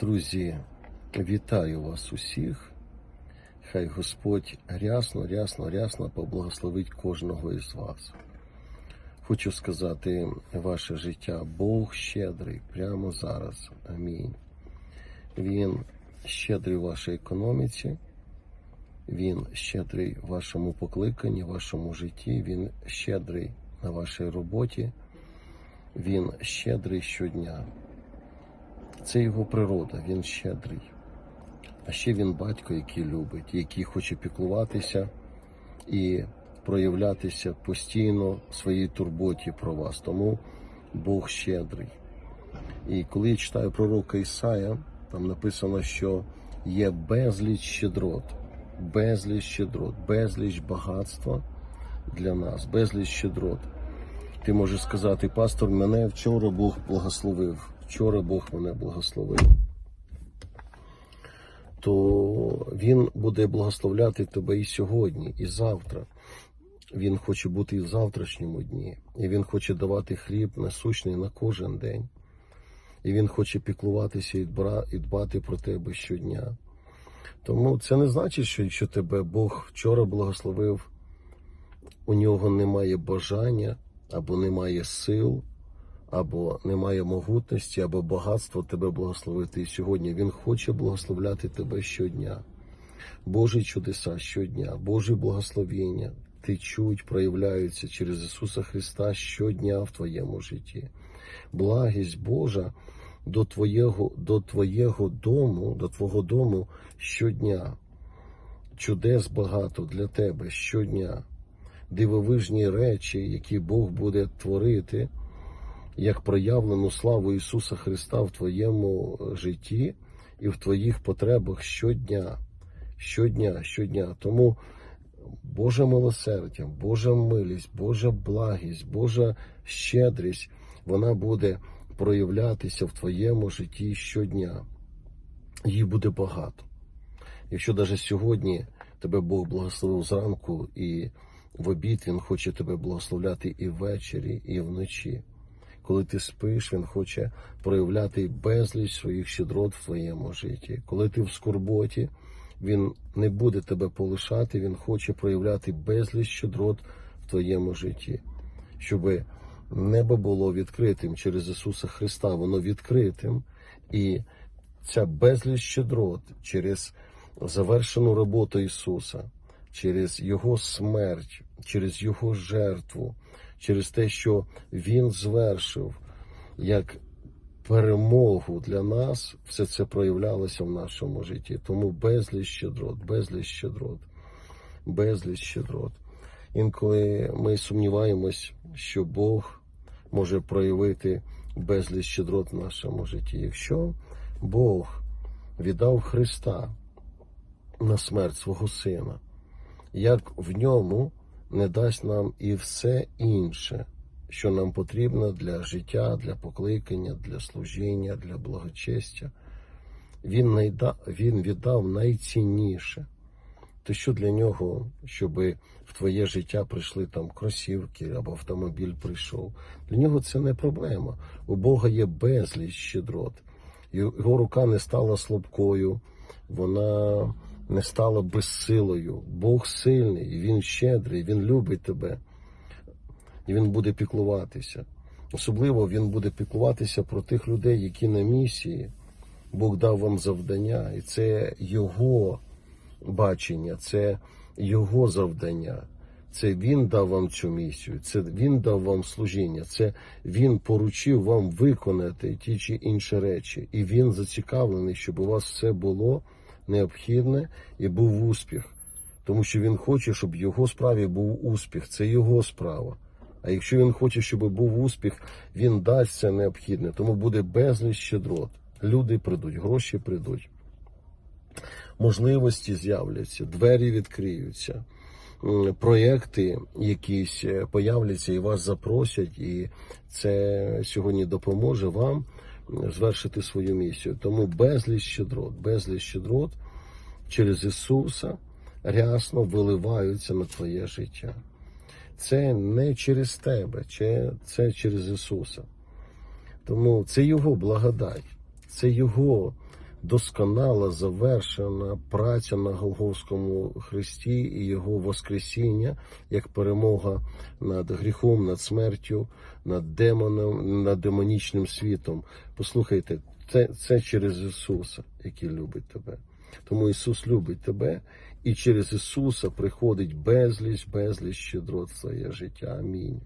Друзі, вітаю вас усіх. Хай Господь рясно, рясно, рясно поблагословить кожного із вас. Хочу сказати, ваше життя Бог щедрий прямо зараз. Амінь. Він щедрий в вашій економіці, він щедрий в вашому покликанні, в вашому житті, він щедрий на вашій роботі, він щедрий щодня. Це його природа, він щедрий. А ще він батько, який любить, який хоче піклуватися і проявлятися постійно в своїй турботі про вас. Тому Бог щедрий. І коли я читаю пророка Ісая, там написано, що є безліч щедрот, безліч щедрот, безліч багатства для нас, безліч щедрот. Ти можеш сказати, пастор, мене вчора Бог благословив. Вчора Бог мене благословив. То Він буде благословляти тебе і сьогодні, і завтра. Він хоче бути і в завтрашньому дні. І Він хоче давати хліб насущний на кожен день. І Він хоче піклуватися і дбати про тебе щодня. Тому це не значить, що якщо тебе Бог вчора благословив, у нього немає бажання або немає сил, або немає могутності, або багатства тебе благословити і сьогодні. Він хоче благословляти тебе щодня. Божі чудеса щодня, Божі благословіння течуть, проявляються через Ісуса Христа щодня в твоєму житті. Благість Божа до твоєго, до твоєго дому, до твого дому щодня. Чудес багато для тебе щодня. Дивовижні речі, які Бог буде творити, як проявлену славу Ісуса Христа в твоєму житті і в твоїх потребах щодня, щодня, щодня. Тому Боже милосердя, Божа милість, Божа благість, Божа щедрість, вона буде проявлятися в твоєму житті щодня. Її буде багато. Якщо навіть сьогодні тебе Бог благословив зранку і в обід Він хоче тебе благословляти і ввечері, і вночі. Коли ти спиш, він хоче проявляти безліч своїх щедрот в твоєму житті. Коли ти в скорботі, він не буде тебе полишати, він хоче проявляти безліч щедрот в твоєму житті, щоб небо було відкритим через Ісуса Христа, воно відкритим, і ця безліч щедрот через завершену роботу Ісуса, через Його смерть, через Його жертву, через те, що Він звершив як перемогу для нас, все це проявлялося в нашому житті. Тому безліч щедрот, безліч щедрот, безліч щедрот. Інколи ми сумніваємось, що Бог може проявити безліч щедрот в нашому житті. Якщо Бог віддав Христа на смерть свого Сина, як в ньому не дасть нам і все інше, що нам потрібно для життя, для покликання, для служіння, для благочестя. Він, найда, він віддав найцінніше. То що для нього, щоб в твоє життя прийшли там кросівки або автомобіль прийшов? Для нього це не проблема. У Бога є безліч щедрот. Його рука не стала слабкою, вона не стала безсилою. Бог сильний, він щедрий, він любить тебе. І він буде піклуватися. Особливо він буде піклуватися про тих людей, які на місії. Бог дав вам завдання, і це його бачення, це його завдання. Це він дав вам цю місію, це він дав вам служіння, це він поручив вам виконати ті чи інші речі. І він зацікавлений, щоб у вас все було необхідне і був успіх. Тому що він хоче, щоб в його справі був успіх. Це його справа. А якщо він хоче, щоб був успіх, він дасть це необхідне. Тому буде безліч щедрот. Люди прийдуть, гроші прийдуть, можливості з'являться, двері відкриються, проєкти якісь е, появляться і вас запросять, і це сьогодні допоможе вам звершити свою місію. Тому безліч щедрот, безліч щедрот через Ісуса рясно виливаються на твоє життя. Це не через тебе, це, через Ісуса. Тому це Його благодать, це Його досконала завершена праця на Голговському Христі і Його Воскресіння як перемога над гріхом, над смертю, над демоном, над демонічним світом. Послухайте, це, це через Ісуса, який любить тебе. Тому Ісус любить тебе, і через Ісуса приходить безліч, безліч щедрот в твоє життя. Амінь.